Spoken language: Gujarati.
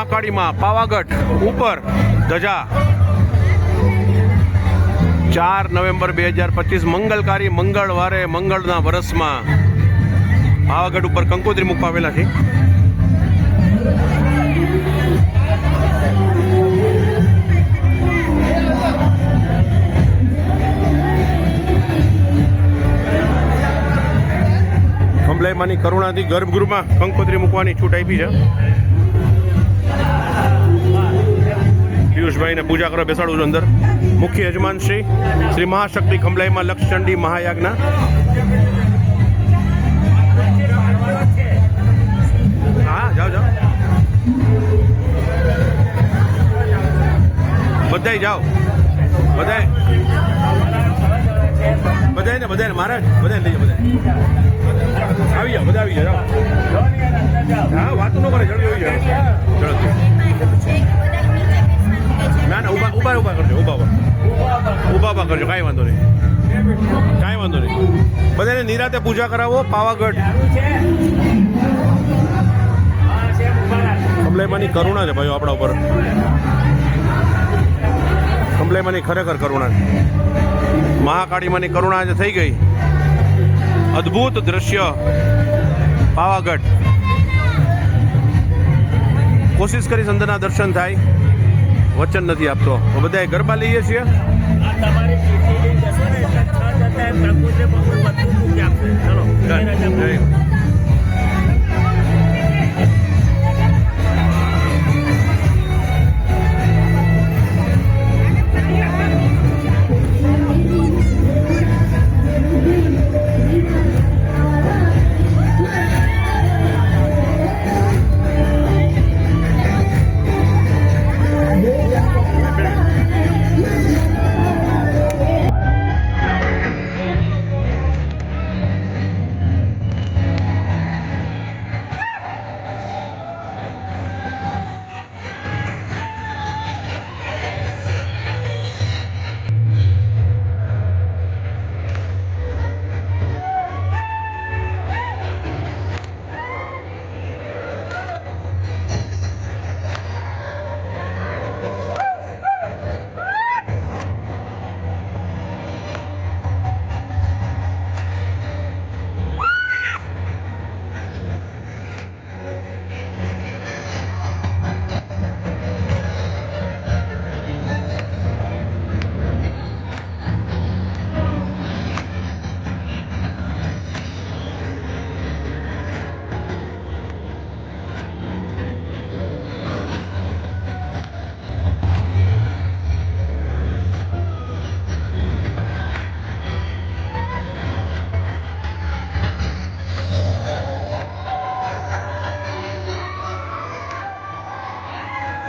મહાકાળીમાં પાવાગઢ ઉપર ધજા. ચાર નવેમ્બર બે હજાર પચીસ મંગલકારી મંગળવારે મંગળના વરસમાં પાવાગઢ ઉપર કંકોત્રી મૂકવા આવેલા છે. ખંભલાઈમાંની કરુણાથી ગર્ભગૃહમાં કંકોત્રી મૂકવાની છૂટ આપી છે. પિયુષભાઈને પૂજા કરવા બેસાડું છું અંદર. મુખ્ય યજમાન શ્રી શ્રી મહાશક્તિ ખંભલાઈમાં લક્ષચંડી મહાયાગના હા, જાઓ જાઓ. બધાય જાઓ. બધા બધાય. ને બધાય મહારાજ બધાય લઈ જાઓ, બધાય. આવી જાઓ, બધા આવી જાઓ. કરજો કાંઈ વાંધો નહીં. કાંઈ વાંધો નહીં. બધાને નિરાતે પૂજા કરાવો, પાવાગઢ. કમલેમાની કરુણા છે ભાઈઓ આપણા ઉપર. કમલેમાની ખરેખર કરુણા મહાકાળીમાની કરુણા જે થઈ ગઈ. અદ્ભુત દ્રશ્ય પાવાગઢ. કોશિશ કરી અંદરના દર્શન થાય. વચન નથી આપતો. તો બધા ગરબા લઈએ છીએ?